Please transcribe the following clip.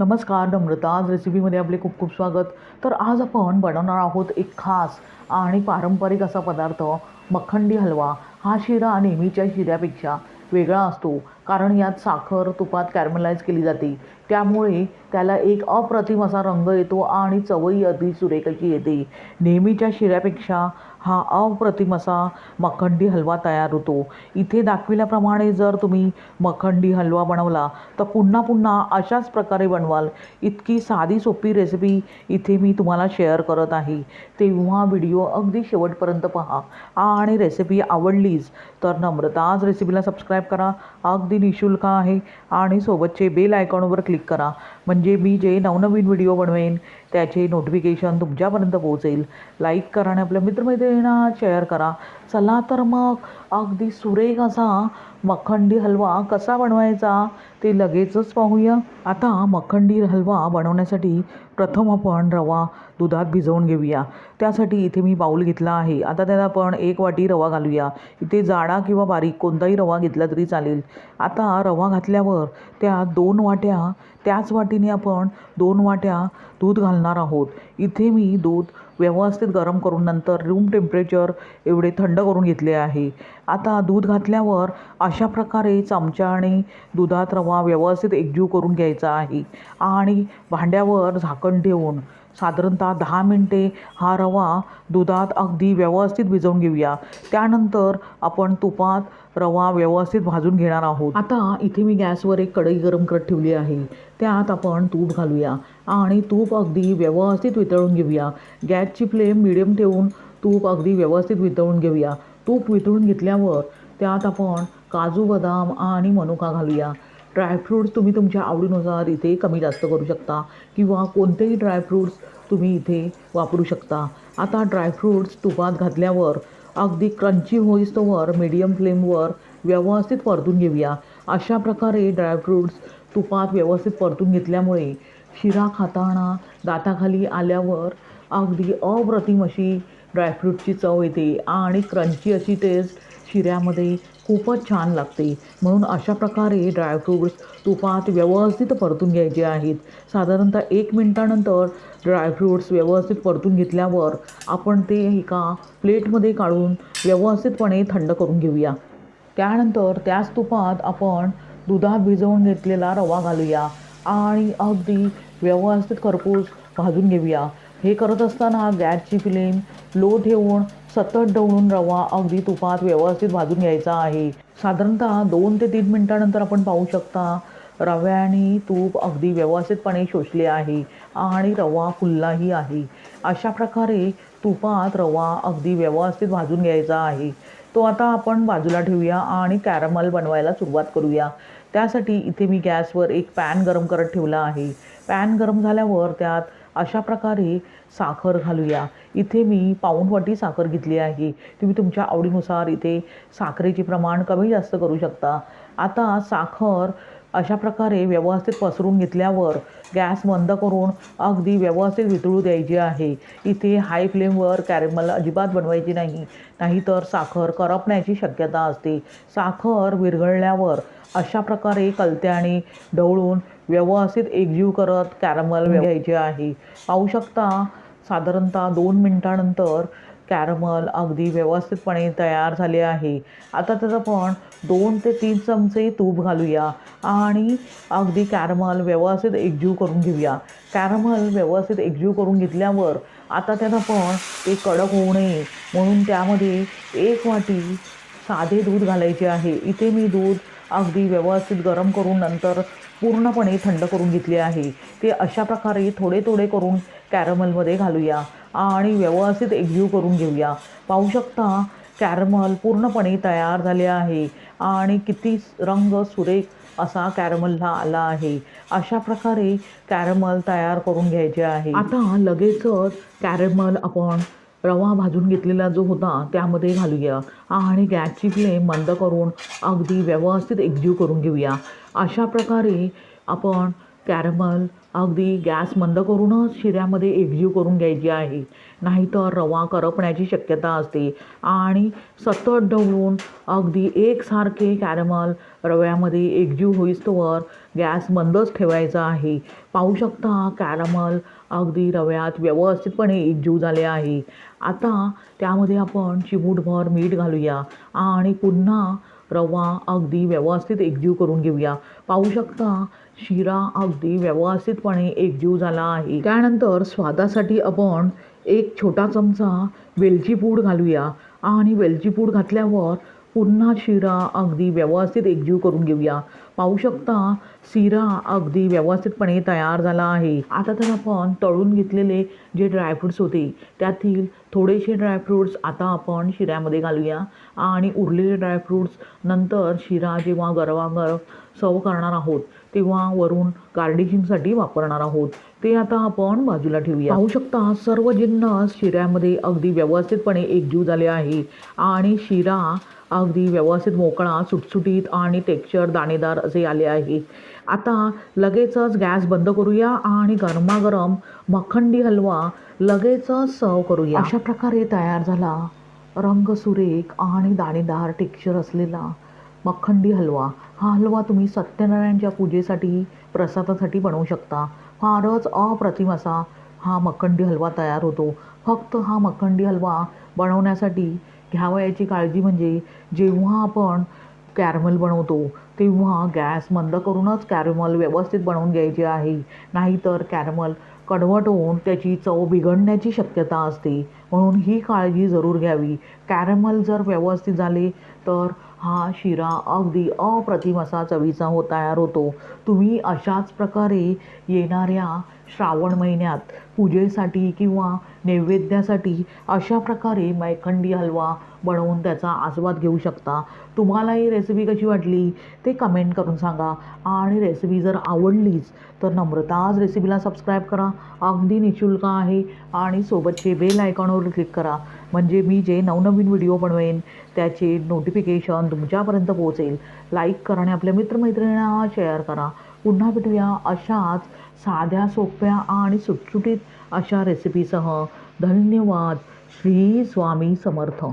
नमस्कार नम्रताज रेसिपीमध्ये आपले खूप खूप स्वागत. तर आज आपण बनवणार आहोत एक खास आणि पारंपरिक असा पदार्थ मखंडी हलवा. हा शिरा नेहमीच्या शिऱ्यापेक्षा वेगळा असतो. कारण यात साखर तुपात कॅरमलाइज केली जाते. त्यामुळे त्याला एक अप्रतिम असा रंग येतो आणि चवही अगदी सुरेखाची येते. नेहमीच्या शिऱ्यापेक्षा हा अप्रतिम असा मखंडी हलवा तयार होतो. इथे दाखविल्याप्रमाणे जर तुम्ही मखंडी हलवा बनवला तर पुन्हा पुन्हा अशाच प्रकारे बनवाल. इतकी साधी सोपी रेसिपी इथे मी तुम्हाला शेअर करत आहे. तेव्हा व्हिडिओ अगदी शेवटपर्यंत पहा. आणि रेसिपी आवडलीच तर नम्रता आज रेसिपीला सबस्क्राईब करा. अगदी अगदी निशुल्क आहे. आणि सोबतचे बेल आयकॉनवर क्लिक करा. म्हणजे मी जे नवनवीन व्हिडिओ बनवेन त्याचे नोटिफिकेशन तुमच्यापर्यंत पोहोचेल. लाईक करा आणि आपल्या मित्रमैत्रिणींना शेअर करा. चला तर मग अगदी सुरेख असा मखंडी हलवा कसा बनवायचा ते लगेचच पाहूया. आता मखंडी हलवा बनवण्यासाठी प्रथम आपण रवा दुधात भिजवून घेऊया. त्यासाठी इथे मी बाऊल घेतला आहे. आता त्यात आपण एक वाटी रवा घालूया. इथे जाडा किंवा बारीक कोणताही रवा घेतला तरी चालेल. आता रवा घातल्यावर त्या दोन वाट्या त्याच वाटीने आपण दोन वाट्या दूध घालणार आहोत. इथे मी दूध व्यवस्थित गरम करून नंतर रूम टेम्परेचर एवढे थंड करून घेतले आहे. आता दूध घातल्यावर अशा प्रकारे चमच्याने दुधात रवा व्यवस्थित एकजीव करून घ्यायचा आहे. आणि भांड्यावर झाकण ठेवून साधारणतः दहा मिनटे हा रवा दुधात अगदी व्यवस्थित भिजवून घेऊया. त्यानंतर आपण तुपात रवा व्यवस्थित भाजून घेणार आहोत. आता इथे मी गॅसवर एक कढई गरम करत ठेवली आहे. त्यात आपण तूप घालूया आणि तूप अगदी व्यवस्थित वितळून घेऊया. गॅसची फ्लेम मिडियम ठेवून तूप अगदी व्यवस्थित वितळून घेऊया. तूप वितळून घेतल्यावर त्यात आपण काजू बदाम आणि मनुका घालूया. ड्रायफ्रूट्स तुम्ही तुमच्या आवडीनुसार इथे कमी जास्त करू शकता किंवा कोणतेही ड्रायफ्रूट्स तुम्ही इथे वापरू शकता. आता ड्रायफ्रूट्स तुपात घातल्यावर अगदी क्रंची होईस्तोवर मीडियम फ्लेमवर व्यवस्थित परतून घेऊया. अशा प्रकारे ड्रायफ्रूट्स तुपात व्यवस्थित परतून घेतल्यामुळे शिरा खाताना दाताखाली आल्यावर अगदी अप्रतिम अशी ड्रायफ्रूटची चव येते आणि क्रंची अशी टेस्ट शिऱ्यामध्ये खूपच छान लागते. म्हणून अशा प्रकारे ड्रायफ्रूट्स तुपात व्यवस्थित परतून घ्यायचे आहेत. साधारणतः एक मिनटानंतर ड्रायफ्रूट्स व्यवस्थित परतून घेतल्यावर आपण ते एका प्लेटमध्ये काढून व्यवस्थितपणे थंड करून घेऊया. त्यानंतर त्याच तुपात आपण दुधात भिजवून घेतलेला रवा घालूया आणि अगदी व्यवस्थित खरपूस भाजून घेऊया. हे करत असताना गॅसची फ्लेम लो ठेवून सतत ढवळून रवा अगदी तुपात व्यवस्थित भाजून घ्यायचा आहे. साधारणतः दोन ते तीन मिनटानंतर आपण पाहू शकता रव्याने तूप अगदी व्यवस्थितपणे शोषले आहे आणि रवा फुललाही आहे. अशा प्रकारे तुपात रवा अगदी व्यवस्थित भाजून घ्यायचा आहे. तो आता आपण बाजूला ठेवूया आणि कॅरमल बनवायला सुरुवात करूया. त्यासाठी इथे मी गॅसवर एक पॅन गरम करत ठेवला आहे. पॅन गरम झाल्यावर त्यात अशा प्रकारे साखर घालूया. इथे मी पाऊणवाटी साखर घेतली आहे. तुम्ही तुमच्या आवडीनुसार इथे साखरेचे प्रमाण कमी जास्त करू शकता. आता साखर अशा प्रकारे व्यवस्थित पसरून घेतल्यावर गॅस बंद करून अगदी व्यवस्थित वितळू द्यायची आहे. इथे हाय फ्लेमवर कॅरेमल अजिबात बनवायची नाही. नाहीतर साखर करपण्याची शक्यता असते. साखर विरघळल्यावर अशा प्रकारे कलत्याने ढवळून व्यवस्थित एकजीव करत कॅरमल घ्यायचे आहे. पाहू शकता साधारणतः दोन मिनटानंतर कॅरमल अगदी व्यवस्थितपणे तयार झाले आहे. आता त्यात आपण दोन ते तीन चमचे तूप घालूया आणि अगदी कॅरमल व्यवस्थित एकजीव करून घेऊया. कॅरमल व्यवस्थित एकजीव करून घेतल्यावर आता त्यात आपण ते कडक होऊ नये. म्हणून त्यामध्ये एक वाटी साधे दूध घालायचे आहे. इथे मी दूध अगदी व्यवस्थित गरम करून नंतर पूर्णपणे थंड करून घेतले आहे. ते अशा प्रकारे थोडे थोडे करून कॅरमलमध्ये घालूया आणि व्यवस्थित एकजीव करून घेऊया. पाहू शकता कॅरमल पूर्णपणे तयार झाले आहे आणि किती रंग सुरेख असा कॅरमलला आला आहे. अशा प्रकारे कॅरमल तयार करून घ्यायचे आहे. आता लगेचच कॅरमल आपण रवा भाजून घेतलेला जो होता त्यामध्ये घालूया आणि गॅसची फ्लेम मंद करून अगदी व्यवस्थित एकजीव करून घेऊया. अशा प्रकारे आपण कॅरमल अगदी गॅस मंद करूनच शिऱ्यामध्ये एकजीव करून घ्यायची आहे. नाहीतर रवा करपण्याची शक्यता असते. आणि सतत ढवळून अगदी एकसारखे कॅरमल रव्यामध्ये एकजीव होईस्तोवर गॅस बंदच ठेवायचा आहे. पाहू शकता कॅरमल अगदी रव्यात व्यवस्थितपणे एकजीव झाले आहे. आता त्यामध्ये आपण चिमूटभर मीठ घालूया आणि पुन्हा रवा अगदी व्यवस्थित एकजीव करून घेऊया. पाहू शकता शिरा अगदी व्यवस्थितपणे एकजीव झाला आहे. त्यानंतर स्वादासाठी आपण एक छोटा चमचा वेलची पूड घालूया आणि वेलची पूड घातल्यावर पुन्हा शिरा अगदी व्यवस्थित एकजीव करून घेऊया. पाहू शकता शिरा अगदी व्यवस्थितपणे तयार झाला आहे. आता तर आपण तळून घेतलेले जे ड्रायफ्रूट्स होते त्यातील थोडेसे ड्रायफ्रूट्स आता आपण शिऱ्यामध्ये घालूया. आणि उरलेले ड्रायफ्रूट्स नंतर शिरा जेव्हा गरमागरम सर्व करणार आहोत तेव्हा वरून गार्निशिंगसाठी वापरणार आहोत. ते आता आपण बाजूला ठेवूया. पाहू शकता सर्व जिन्नस शिऱ्यामध्ये अगदी व्यवस्थितपणे एकजीव झाले आहे. आणि शिरा अगदी व्यवस्थित मोकळा सुटसुटीत आणि टेक्स्चर दाणेदार असे आले आहे. आता लगेचच गॅस बंद करूया आणि गरमागरम मखंडी हलवा लगेचच सर्व करूया. अशा प्रकारे तयार झाला रंग सुरेख आणि दाणेदार टेक्स्चर असलेला मखंडी हलवा. हा हलवा तुम्ही सत्यनारायणच्या पूजेसाठी प्रसादासाठी बनवू शकता. फारच अप्रतिम असा हा मखंडी हलवा तयार होतो. फक्त हा मखंडी हलवा बनवण्यासाठी घ्यावयाची काळजी म्हणजे जेव्हा आपण कॅरमल बनवतो तेव्हा गॅस बंद करूनच कॅरमल व्यवस्थित बनवून घ्यायचे आहे. नाहीतर कॅरमल कडवट होऊन त्याची चव बिघडण्याची शक्यता असते. म्हणून ही काळजी जरूर घ्यावी. कॅरमल जर व्यवस्थित झाले तर हा शिरा अगदी अप्रतिम असा चवीचा हो तयार होतो. तुम्ही अशाच प्रकारे येणाऱ्या श्रावण महिन्यात पूजेसाठी किंवा नैवेद्यासाठी अशा प्रकारे मैखंडी हलवा बनवून त्याचा आस्वाद घेऊ शकता. तुम्हाला ही रेसिपी कशी वाटली ते कमेंट करून सांगा. आणि रेसिपी जर आवडलीच तर नम्रताज रेसिपीला सबस्क्राईब करा. अगदी निशुल्क आहे आणि सोबतचे बेल आयकॉनवर क्लिक करा. म्हणजे मी जे नवनवीन व्हिडिओ बनवेन त्याचे नोटिफिकेशन तुमच्यापर्यंत पोहोचेल. लाईक करा आणि आपल्या मित्रमैत्रिणींना शेअर करा. पुन्हा भेटूया अशाच साध्या सोप्या आणि सुटसुटीत अशा रेसिपीसह धन्यवाद. श्री स्वामी समर्थ.